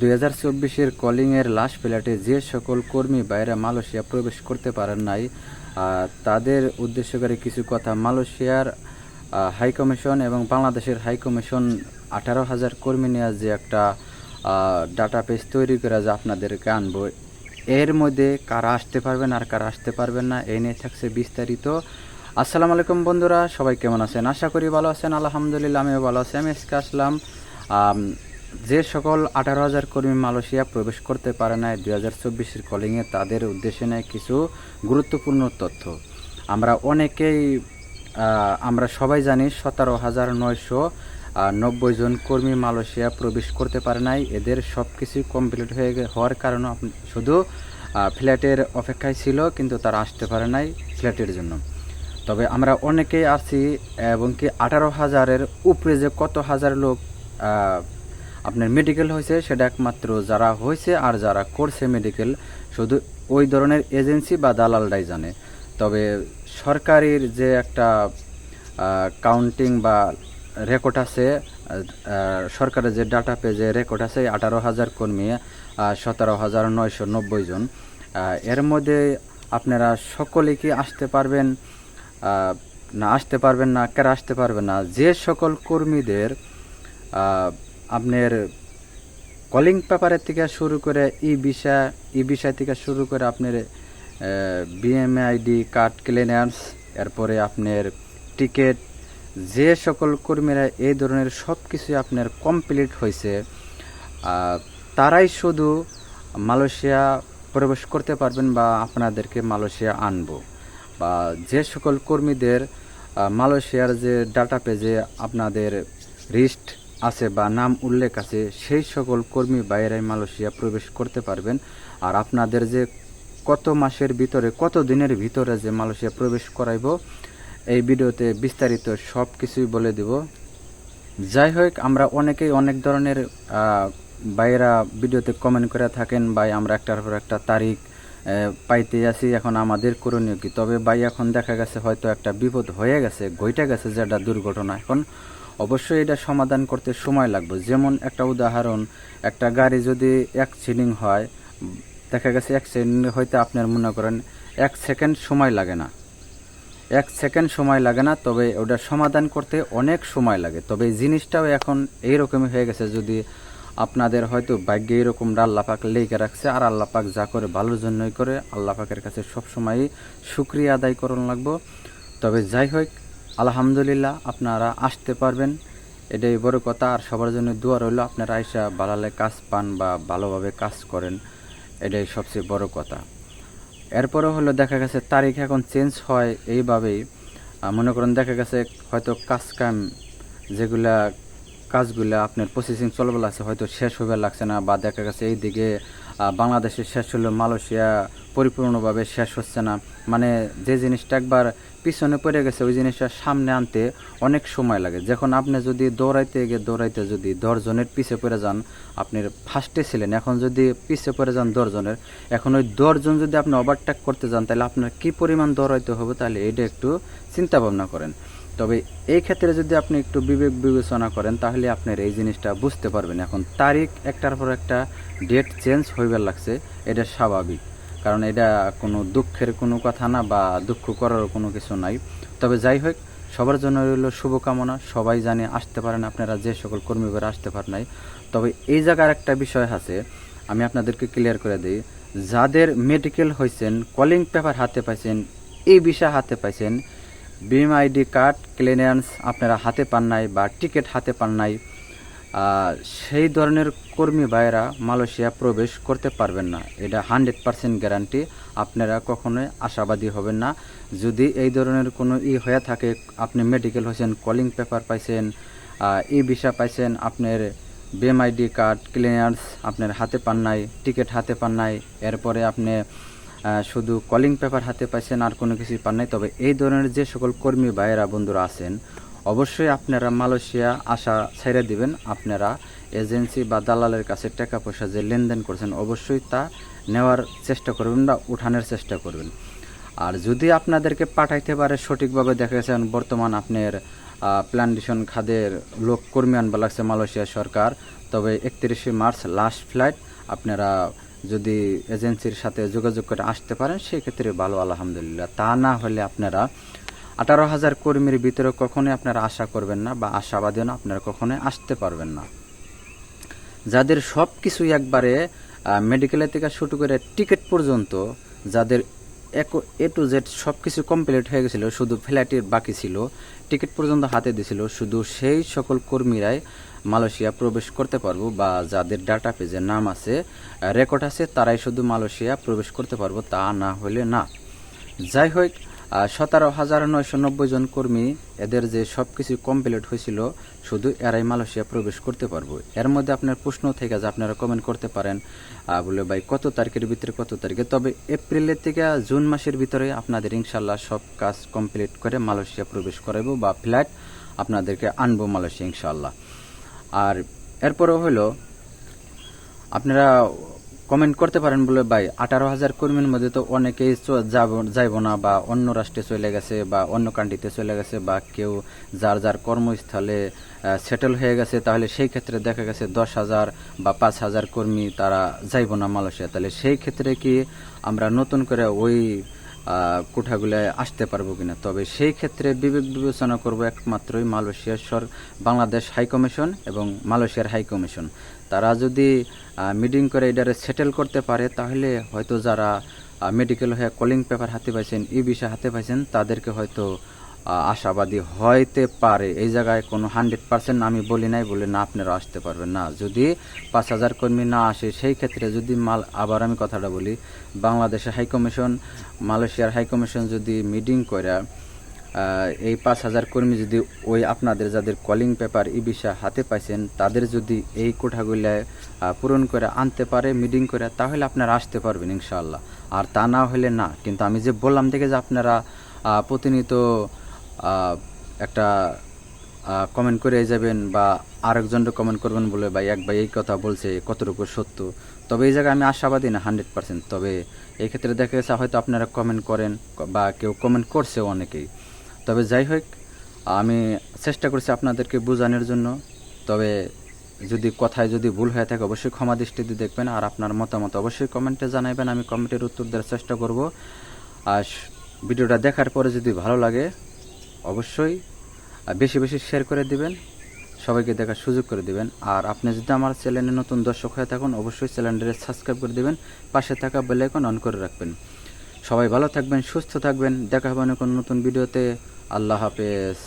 দুই হাজার চব্বিশের কলিংয়ের লাশ ফ্ল্যাটে যে সকল কর্মী বাইরে মালয়েশিয়া প্রবেশ করতে পারেন নাই তাদের উদ্দেশ্য করে কিছু কথা। মালয়েশিয়ার হাই কমিশন এবং বাংলাদেশের হাই কমিশন আঠারো হাজার কর্মী নিয়ে যে একটা ডাটা পেজ তৈরি করে যে আপনাদেরকে আনব, এর মধ্যে কারা আসতে পারবেন আর কারা আসতে পারবেন না, এই নিয়ে থাকছে বিস্তারিত। আসসালামু আলাইকুম বন্ধুরা, সবাই কেমন আছেন? আশা করি ভালো আছেন, আলহামদুলিল্লাহ, আমিও ভালো আছি, আমি আজকে আসলাম যে সকল আঠারো হাজার কর্মী মালয়েশিয়া প্রবেশ করতে পারে না দুই হাজার চব্বিশের কলিংয়ে তাদের উদ্দেশ্যে নেয় কিছু গুরুত্বপূর্ণ তথ্য। আমরা অনেকেই আমরা সবাই জানি সতেরো হাজার নয়শো নব্বই জন কর্মী মালয়েশিয়া প্রবেশ করতে পারে নাই। এদের সব কিছুই কমপ্লিট হয়ে হওয়ার কারণে শুধু ফ্ল্যাটের অপেক্ষায় ছিল, কিন্তু তারা আসতে পারে নাই ফ্ল্যাটের জন্য। তবে আমরা অনেকেই আছি, এবং কি আঠারো হাজারের উপরে যে কত হাজার লোক আপনার মেডিকেল হয়েছে, সেটা একমাত্র যারা হয়েছে আর যারা করছে মেডিকেল শুধু ওই ধরনের এজেন্সি বা দালালরাই জানে। তবে সরকারির যে একটা কাউন্টিং বা রেকর্ড আছে সরকারের যে ডাটা পেজে রেকর্ড আছে, আঠারো হাজার কর্মী সতেরো হাজার নয়শো নব্বই জন। এর মধ্যে আপনারা সকলে কি আসতে পারবেন না আসতে পারবেন না, কারা আসতে পারবেন না, যে সকল কর্মীদের আপনার কলিং পেপারের থেকে শুরু করে ই ভিসা ই ভিসা থেকে শুরু করে আপনার বিএমআইডি কার্ড ক্লিয়ারেন্স এরপরে আপনার টিকিট যে সকল কর্মীরা এই ধরনের সব কিছু আপনার কমপ্লিট হয়েছে তারাই শুধু মালয়েশিয়া প্রবেশ করতে পারবেন বা আপনাদেরকে মালয়েশিয়া আনব। বা যে সকল কর্মীদের মালয়েশিয়ার যে ডাটা পেজে আপনাদের রিস্ট আছে বা নাম উল্লেখ আছে, সেই সকল কর্মী বাইরে মালয়েশিয়া প্রবেশ করতে পারবেন। আর আপনাদের যে কত মাসের ভিতরে, কত দিনের ভিতরে যে মালয়েশিয়া প্রবেশ করাইব, এই ভিডিওতে বিস্তারিত সব কিছুই বলে দেব। যাই হোক, আমরা অনেকেই অনেক ধরনের বাইরা ভিডিওতে কমেন্ট করে থাকেন, ভাই, আমরা একটার পর একটা তারিখ পাইতে আছি, এখন আমাদের করণীয় কি? তবে ভাই, এখন দেখা গেছে হয়তো একটা বিপদ হয়ে গেছে, ঘইটা গেছে যেটা দুর্ঘটনা। এখন অবশ্যই এটা সমাধান করতে সময় লাগবে। যেমন একটা উদাহরণ, একটা গাড়ি যদি অ্যাক্সিডেন্ট হয়, দেখা গেছে এক অ্যাক্সিডেন্ট হইতে আপনার মনে করেন এক সেকেন্ড সময় লাগে না। এক সেকেন্ড সময় লাগে না, তবে ওটা সমাধান করতে অনেক সময় লাগে। তবে জিনিসটাও এখন এইরকমই হয়ে গেছে, যদি আপনাদের হয়তো ভাগ্যে এরকম আল্লাহ পাক লেগে রাখছে, আর আল্লাহ পাক যা করে ভালোর জন্যই করে, আল্লাহ পাকের কাছে সবসময় শুক্রিয়া আদায় করুন লাগবো। তবে যাই হোক আলহামদুলিল্লাহ আপনারা আসতে পারবেন। এটাই বড় কথা আর সবার জন্য দোয়া রইল আপনারা আইসা ভালালে কাজ পান বা ভালোভাবে কাজ করেন এটাই সবচেয়ে বড় কথা। এরপরে হলো দেখা গেছে তারিখ এখন চেঞ্জ হয় এইভাবেই। মনে করেন দেখা গেছে হয়তো কাজ কাম যেগুলা কাজগুলা আপনার প্রসেসিং চলবে লাগছে হয়তো শেষ হবে লাগছে না বা দেখা গেছে এইদিকে আহ, বাংলাদেশে শেষ হলো মালয়েশিয়া পরিপূর্ণভাবে শেষ হচ্ছে না। মানে যে জিনিসটা একবার পিছনে পড়ে গেছে, ওই জিনিসটা সামনে আনতে অনেক সময় লাগে। যখন আপনি যদি দৌড়াইতে গিয়ে, দৌড়াইতে যদি দশজনের পিছে পড়ে যান, আপনি ফার্স্টে ছিলেন, এখন যদি পিছে পড়ে যান দশজনের, এখন ওই দশজন যদি আপনি ওভারটেক করতে যান, তাহলে আপনার কি পরিমাণ দৌড়াইতে হবে, তাহলে এটা একটু চিন্তা ভাবনা করেন। তবে এই ক্ষেত্রে যদি আপনি একটু বিবেক বিবেচনা করেন, তাহলে আপনার এই জিনিসটা বুঝতে পারবেন। এখন তারিখ একটার পর একটা ডেট চেঞ্জ হইবার লাগছে, এটা স্বাভাবিক। কারণ এটা কোনো দুঃখের কোনো কথা না বা দুঃখ করারও কোনো কিছু নাই। তবে যাই হোক, সবার জন্য রইল শুভকামনা। সবাই জানে আসতে পারেন আপনারা, যে সকল কর্মীরা আসতে পারেন নাই। তবে এই জায়গার একটা বিষয় আছে, আমি আপনাদেরকে ক্লিয়ার করে দিই। যাদের মেডিকেল হয়েছেন কলিং পেপার হাতে পাইছেন এই বিষয় হাতে পাইছেন বিম আইডি কার্ড ক্লিয়ারেন্স আপনারা হাতে পান নাই বা টিকিট হাতে পান নাই সেই ধরনের কর্মী ভাইয়েরা মালয়েশিয়া প্রবেশ করতে পারবেন না। এটা হান্ড্রেড পার্সেন্ট গ্যারান্টি। আপনারা কখনোই আশাবাদী হবেন না। যদি এই ধরনের কোনো ই হয়ে থাকে, আপনি মেডিকেল হয়েছেন, কলিং পেপার পাইছেন ই ভিসা পাইছেন, আপনার বিএমআইডি কার্ড, ক্লিয়ারেন্স আপনার হাতে পান নাই, টিকিট হাতে পান নাই, এরপরে আপনি শুধু কলিং পেপার হাতে পাইছেন, আর কোনো কিছুই পান নাই, তবে এই ধরনের যে সকল কর্মী ভাইয়েরা, বন্ধুরা আছেন অবশ্যই আপনারা মালয়েশিয়া আসা ছেড়ে দিবেন। আপনারা এজেন্সি বা দালালের কাছে টাকা পয়সা যে লেনদেন করছেন, অবশ্যই তা নেওয়ার চেষ্টা করবেন বা উঠানোর চেষ্টা করবেন। আর যদি আপনাদেরকে পাঠাইতে পারে, সঠিকভাবে দেখা বর্তমান আপনার প্ল্যান্টেশন খাদের লোক, কর্মী আনবা লাগছে মালয়েশিয়া সরকার, তবে একত্রিশে মার্চ লাস্ট ফ্লাইট আপনারা যদি এজেন্সির সাথে যোগাযোগ করে আসতে পারেন, সেক্ষেত্রে ভালো, আলহামদুলিল্লাহ। তা না হলে আপনারা আঠারো হাজার কর্মীর ভিতরে কখনোই আপনারা আশা করবেন না বা আশাবাদী না, আপনারা কখনোই আসতে পারবেন না। যাদের সব কিছুই একবারে মেডিকেলের থেকে শুরু করে টিকিট পর্যন্ত, যাদের এ টু জেড সব কিছু কমপ্লিট হয়ে গেছিল, শুধু ফ্ল্যাটের বাকি ছিল টিকিট পর্যন্ত হাতে দিছিল শুধু সেই সকল কর্মীরাই মালয়েশিয়া প্রবেশ করতে পারব বা যাদের ডাটা পেজের নাম আছে রেকর্ড আছে, তারাই শুধু মালয়েশিয়া প্রবেশ করতে পারব তা না হলে না। যাই হোক সতেরো হাজার নয়শো নব্বই জন কর্মী এদের যে সব কিছু কমপ্লিট হয়েছিল, শুধু এরাই মালয়েশিয়া প্রবেশ করতে পারব। এর মধ্যে আপনার প্রশ্ন থেকে যে আপনারা কমেন্ট করতে পারেন। বলে ভাই, কত তারিখের ভিতরে কত তারিখে? তবে এপ্রিলের থেকে জুন মাসের ভিতরে আপনাদের ইনশাল্লাহ সব কাজ কমপ্লিট করে মালয়েশিয়া প্রবেশ করাবো বা ফ্ল্যাট আপনাদেরকে আনব মালয়েশিয়া ইনশাল্লাহ আর এরপরেও হলো, আপনারা কমেন্ট করতে পারেন বলে, ভাই, আঠারো হাজার কর্মীর মধ্যে তো অনেকেই যাইব না বা অন্য রাষ্ট্রে চলে গেছে বা অন্য কান্ট্রিতে চলে গেছে বা কেউ যার যার কর্মস্থলে সেটেল হয়ে গেছে, তাহলে সেই ক্ষেত্রে দেখা গেছে দশ হাজার বা পাঁচ হাজার কর্মী তারা যাইব না মালয়েশিয়া। তাহলে সেই ক্ষেত্রে কি আমরা নতুন করে ওই কোঠাগুলায় আসতে পারব কিনা। তবে সেই ক্ষেত্রে বিবেক বিবেচনা করব একমাত্রই মালয়েশিয়ার সর, বাংলাদেশ হাইকমিশন এবং মালয়েশিয়ার হাইকমিশন তারা যদি মিটিং করে এটারে সেটেল করতে পারে, তাহলে হয়তো যারা মেডিকেল হয়ে কলিং পেপার হাতে পাইছেন ই বিষয় হাতে পাইছেন, তাদেরকে হয়তো আশাবাদী হইতে পারে। এই জায়গায় কোনো হান্ড্রেড পার্সেন্ট আমি বলি নাই বলে না, আপনারা আসতে পারবেন না। যদি পাঁচ হাজার কর্মী না আসে, সেই ক্ষেত্রে যদি মাল, আবার আমি কথাটা বলি, বাংলাদেশের হাইকমিশন মালয়েশিয়ার হাইকমিশন যদি মিটিং করে এই পাঁচ হাজার কর্মী যদি ওই আপনাদের যাদের কলিং পেপার ই বিষয় হাতে পাইছেন, তাদের যদি এই কোঠাগুলায় পূরণ করে আনতে পারে, মিটিং করে তাহলে আপনারা আসতে পারবেন ইনশাল্লাহ আর তা না হলে না। কিন্তু আমি যে বললাম থেকে যে আপনারা প্রতিনিয়ত একটা কমেন্ট করে যাবেন বা আরেকজনকে কমেন্ট করবেন বলে ভাই এক ভাই এই কথা বলছে, কতটুকু সত্য? তবে এই জায়গায় আমি আশাবাদী না হান্ড্রেড পার্সেন্ট তবে এই ক্ষেত্রে দেখা গেছে হয়তো আপনারা কমেন্ট করেন বা কেউ কমেন্ট করছে অনেকেই। তবে যাই হোক, আমি চেষ্টা করছি আপনাদেরকে বোঝানোর জন্য। তবে যদি কথায় যদি ভুল হয়ে থাকে, অবশ্যই ক্ষমা দৃষ্টিতে দেখবেন। আর আপনার মতামত অবশ্যই কমেন্টে জানাবেন। আমি কমেন্টের উত্তর দেওয়ার চেষ্টা করব। আর ভিডিওটা দেখার পরে যদি ভালো লাগে অবশ্যই। বেশি বেশি শেয়ার করে দিবেন, সবাইকে দেখার সুযোগ করে দিবেন। আর আপনি যদি আমার চ্যানেলে নতুন দর্শক হয়ে থাকুন, অবশ্যই চ্যানেলটিকে সাবস্ক্রাইব করে দিবেন, পাশে থাকা বেল আইকন অন করে রাখবেন। সবাই ভালো থাকবেন, সুস্থ থাকবেন, দেখা হবে কোনো নতুন ভিডিওতে আল্লাহ হাফেজ।